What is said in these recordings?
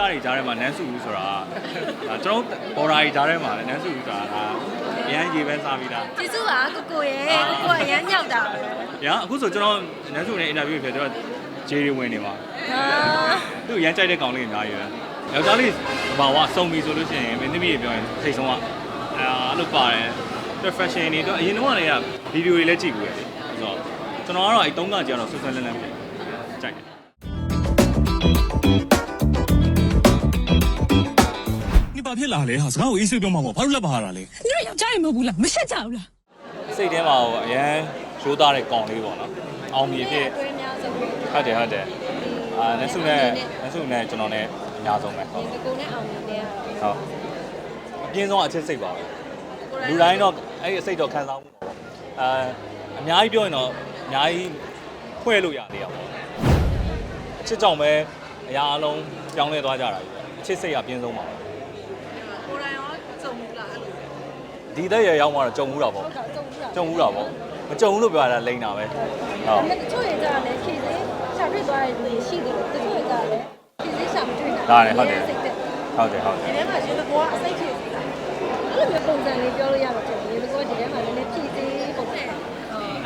သားတွေကြားထဲမှာနန်းစုဘူးဆိုတာဒါကျွန်တော်ဘော်ဒါတွေကြားထဲမှာလည်းနန်းစုဘူးဆိုတာဒါအရန်ရေပဲစားပြီးသားကျေးဇူးပါကိုကိုရဲ့ကိုကိုအရန်ညောက်တာပဲ။ညာအခုဆိုကျွန်တော်နန်းစုနဲ့အင်တာဗျူးဖြစ်ကျွန်တော်ဂျေရီဝင်နေပါအာသူ့ရမ်းကြိုက်တဲ့ကောင်လေးအများကြီးပဲ။ယောက်ျားလေးဘာဝစုံပြီဆိုလို့ရှိရင်မင်းသမီးတွေပြောရင်ထိတ်ဆုံးကအာအဲ့လိုပါတယ်။ profession တွေတော့အရင်တော့လည်းဗီဒီယိုတွေလည်းကြည့်ဘူးလေ။ဆိုတော့ကျွန်တော်ကတော့အဲတုံးကကြတော့ဆွဆွလန်းလန်းဖြစ်ကြိုက်တယ် ဘာဖြစ်လာလဲဟာစကားကိုအေးဆေးပြောမှာပေါ့ဘာလို့လက်ပါရတာလဲညတို့ယောက်ျားတွေမဟုတ်ဘူးလားမရှက်ကြဘူးလားစိတ်ထဲမှာဟိုအရန်ရိုးသားတဲ့ကောင်လေးပေါ့နော်အောင်မြင်ဖြစ်ဟုတ်တယ်ဟုတ်တယ်အာနဆုနဲ့နဆုနဲ့ကျွန်တော်နဲ့အများဆုံးပဲဟုတ်ဒီကိုနဲ့အောင်မြင်တဲ့ဟုတ်အပြင်းဆုံးအချစ်စိတ်ပါပဲလူတိုင်းတော့အဲ့ဒီအစိတ်တော့ခံစားမှုပေါ့အာအများကြီးပြောရင်တော့အများကြီးဖွဲ့လို့ရသေးရပါဘူးအချစ်ကြောင့်ပဲအရာအလုံးကြောင်းလဲသွားကြတာကြီးပဲအချစ်စိတ်ကအပြင်းဆုံးပါပဲ ဒီသက်ရရောက်မှတော့ကြုံမှုတာပေါ့ဟုတ်ကဲ့စုံဘူးလားကြုံမှုတာပေါ့မကြုံဘူးလို့ပြောရတာလိမ့်တာပဲဟုတ်ဒါပေမဲ့တချို့တွေကလည်းဖြည့်စင်းရှာတွေ့သွားတဲ့လူတွေရှိတယ်တချို့တွေကလည်းဖြည့်စင်းရှာမတွေ့တာစိတ်သက်ဟုတ်တယ်ဟုတ်တယ်ဒီထဲမှာရှင်ဘကောကအစိတ်ဖြည့်စီတာအဲ့လိုမျိုးပုံစံလေးပြောလို့ရမှာဖြစ်တယ်ဒီဘကောဒီထဲမှာလည်းဖြည့်စင်းပုံစံ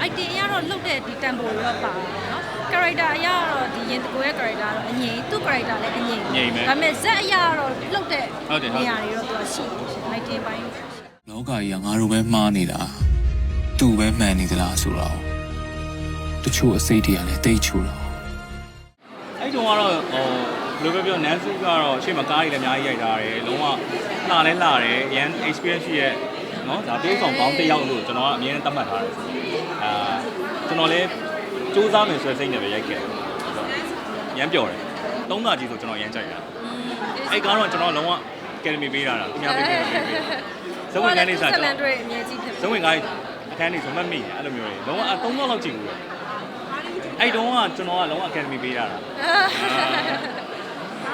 အိုက်တင်အရတော့လုတ်တဲ့ဒီတန်ဖိုရောပါနော် character အရတော့ဒီရင်တကိုရဲ့ character ကတော့အငြိမ်သူ့ character လည်းအငြိမ်ငြိမ်ပဲဒါပေမဲ့ဇက်အရတော့လုတ်တဲ့ဟုတ်တယ်ဟုတ်တယ်နေရာတွေတော့သူကရှိတယ်ရှင်အိုက်တင်ပိုင်း လောကကြီးကငါတို့ပဲမှားနေတာသူ့ပဲမှန်နေသလားဆိုတော့တချို့အစိတ်တွေကလည်းတိတ်ချို့တော့အဲ့တုန်းကတော့ဟိုဘယ်လိုပဲပြောနန်းစုကတော့ရှေ့မှာကားကြီးလည်းအများကြီးရိုက်ထားတယ်လုံးဝလှလဲလှတယ်ရန် experience ရှိရဲ့နော်ဒါပြေးဆောင်ကောင်းတစ်ယောက်လို့ကျွန်တော်ကအမြဲတမ်းသတ်မှတ်ထားတယ်အာကျွန်တော်လည်းစူးစမ်းမယ်ဆိုတဲ့စိတ်နဲ့ပဲရိုက်ခဲ့တယ်ရန်ပြော်တယ်သုံးသာကြီးဆိုကျွန်တော်ရန်ကြိုက်တာအဲ့ကားတော့ကျွန်တော်လုံးဝ academy ပေးတာလားသူများပေးပေးပေး ဇဝင်ကနေစားဆကျွန်လတော်န်တွေအမြဲကြီးဖြစ်ဇဝင်ကအခန်းနေဆိုမှတ်မိတယ်အဲ့လိုမျိုးတွေလုံးဝအသုံးတော့လောက်ကြည့်ဘူးလေအဲ့တုန်းကကျွန်တော်ကလုံးဝ academy ပေးတာလား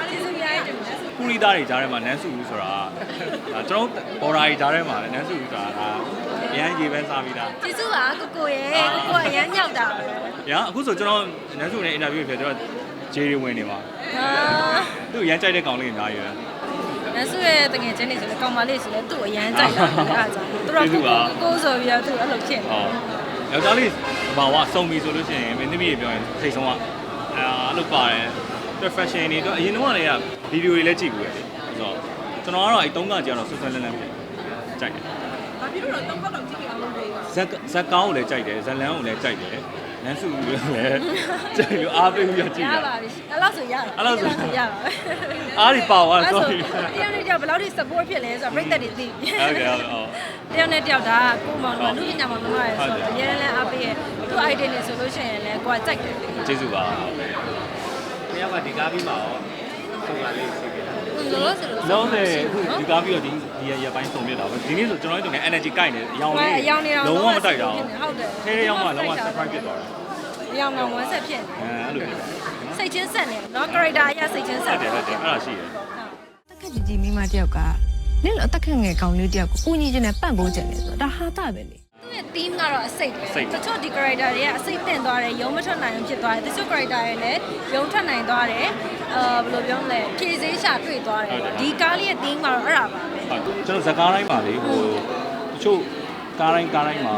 ကျေးဇူးများတယ်ကူရီသားတွေကြားထဲမှာနန်းစုဘူးဆိုတာဒါကျွန်တော်ဘော်ဒါတွေကြားထဲမှာလည်းနန်းစုဘူးဆိုတာဒါအရန်ရေပဲစားပြီးသားကျေးဇူးပါကိုကိုရဲ့ကိုကိုအရန်ညောက်တာပဲ။ညာအခုဆိုကျွန်တော်နန်းစုနဲ့အင်တာဗျူးဖြစ်ကျွန်တော်ဂျေရီဝင်နေပါအာသူ့ရမ်းကြိုက်တဲ့ကောင်လေးအများကြီးပဲ နဆူရဲ့တငယ်ချင်းတွေဆိုလည်းကောင်မလေးဆိုလည်းသူ့အရန်ကြိုက်တာလေအားကြောင့်သူတို့ကိုကိုကိုဆိုပြီးတော့သူအဲ့လိုဖြစ်နေ။ဟုတ်။ယောက်ျားလေးဘာဝစုံပြီဆိုလို့ရှိရင်မင်းသမီးတွေပြောရင်ထိတ်ဆုံးကအာအဲ့လိုပါတယ်။ profession တွေတော့အရင်တော့လည်းဗီဒီယိုတွေလည်းကြည့်ဘူးလေ။ဆိုတော့ကျွန်တော်ကတော့အဲတုံးကကြတော့ဆွဆွလန်းလန်းဖြစ်ကြိုက်တယ်ဘာဖြစ်လို့တော့တော့ကြည့်အောင်လုပ်နေတာဇက်ဇက်ကောင်းကိုလည်းကြိုက်တယ်ဇက်လန်းကိုလည်းကြိုက်တယ် နန်းစုကိုလည်းကြိုက်လို့အားပေးပြီးတော့ကြည့်ရတာပါပြီအဲ့လောက်ဆိုရအဲ့လောက်ဆိုရပါအားဒီပါသွားဆို sorry တရားနဲ့ကြောက်ဘယ်လောက်ထိ support ဖြစ်လဲဆိုတော့ပြိတ္တတွေသိပြီဟုတ်ကဲ့ဟုတ်ကဲ့ဟုတ်တရားနဲ့တယောက်ဒါကိုမောင်တို့လူပညာမောင်တို့ရယ်ဆိုတော့အရင်လည်းအားပေးရသူ့ idea နဲ့ဆိုလို့ရှိရင်လည်းကိုကကြိုက်တယ်ကျေးဇူးပါတယောက်ကဒီကားပြီးမှာရော ဆုံးလာလေးရှိပြီလားလောလောဆယ်လို့လုံးနဲ့အခုဒီကားပြီးတော့ဒီဒီရပိုင်းဆုံးပြတာပဲဒီနေ့ဆိုကျွန်တော်တို့လည်း energy ကိုက်နေအရောင်လေးအယောင်နေတော့လုံးဝမတိုက်တာဟုတ်တယ်ထဲထဲရောက်မှလုံးဝ surprise ဖြစ်သွားတယ်အယောင်တော့ဝမ်းဆက်ဖြစ်နေအဲအဲ့လိုဖြစ်တယ်စိတ်ချင်းဆက်နေနော် character အရစိတ်ချင်းဆက်ဟုတ်တယ်ဟုတ်တယ်အဲ့ဒါရှိတယ်တက်ကကြီးကြီးမိမတယောက်ကနင့်လိုအသက်ခက်ငယ်ကောင်လေးတယောက်ကိုကိုကြီးချင်းနဲ့ပန့်ပိုးကြတယ်ဆိုတော့ဒါဟာတာပဲလေသူ့ ရဲ့ theme ကတော့အစိတ်ပဲတချို့ဒီ character တွေကအစိတ်တင်သွားတယ်ရုံမထွက်နိုင်အောင်ဖြစ်သွားတယ်တချို့ character တွေလည်းရုံထွက်နိုင်သွားတယ်အာဘယ်လိုပြောမလဲဖြည့်စည်းရှာတွေ့သွားတယ်ဒီကားလေးရဲ့ theme ကတော့အဲ့ဒါပါပဲဟုတ်ကျွန်တော်ဇကားတိုင်းပါလေဟိုတချို့ကားတိုင်းကားတိုင်းမှာ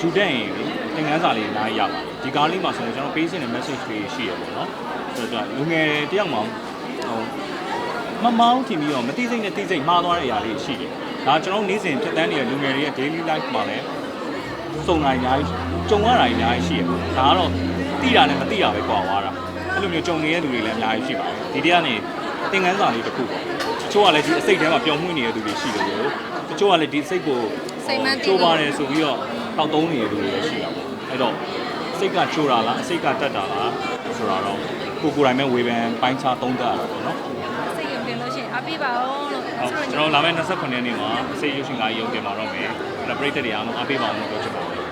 ယူတဲ့ရင်လေသင်ခန်းစာလေးအများကြီးရပါတယ်ဒီကားလေးမှာဆိုရင်ကျွန်တော်ပေးစင်တဲ့ message တွေရှိရပေါ့နော်ဆိုတော့လူငယ်တယောက်မှာဟိုမမောင်းထင်ပြီးတော့မသိစိတ်နဲ့သိစိတ်မှားသွားတဲ့အရာလေးရှိတယ်ဒါကျွန်တော်နေ့စဉ်ဖြတ်တန်းနေတဲ့လူငယ်တွေရဲ့ daily life မှာလည်း စုံနိုင်အများကြီးကြုံရတာအများကြီးရှိရပေါ့ဒါကတော့သိတာနဲ့မသိတာပဲကွာသွားတာအဲ့လိုမျိုးကြုံနေတဲ့လူတွေလည်းအများကြီးရှိပါတယ်ဒီတည်းကနေသင်ခန်းစာလေးတစ်ခုပေါ့တချို့ကလည်းဒီအစိတ်ထဲမှာပျော်မွေ့နေတဲ့သူတွေရှိတယ်လို့တချို့ကလည်းဒီစိတ်ကိုစိတ်မှန်းသိချိုးပါတယ်ဆိုပြီးတော့တောက်သုံးနေတဲ့သူတွေလည်းရှိတာပေါ့အဲ့တော့စိတ်ကချိုးတာလားအစိတ်ကတက်တာလားဆိုတာတော့ကိုကိုယ်တိုင်ပဲဝေဖန်ပိုင်းခြားသုံးသပ်ရတာပေါ့နော်စိတ်ရုံတင်လို့ရှိရင်အပေးပါအောင်လို့ဟုတ် ကျွန်တော်လာမယ့်29ရက်နေ့မှာအစိတ်ရုပ်ရှင်ကားရုံတင်มาတော့မယ်အဲ့ဒါပရိသတ်တွေအားလုံးအားပေးပါအောင်လို့ပြောချင်ပါတယ်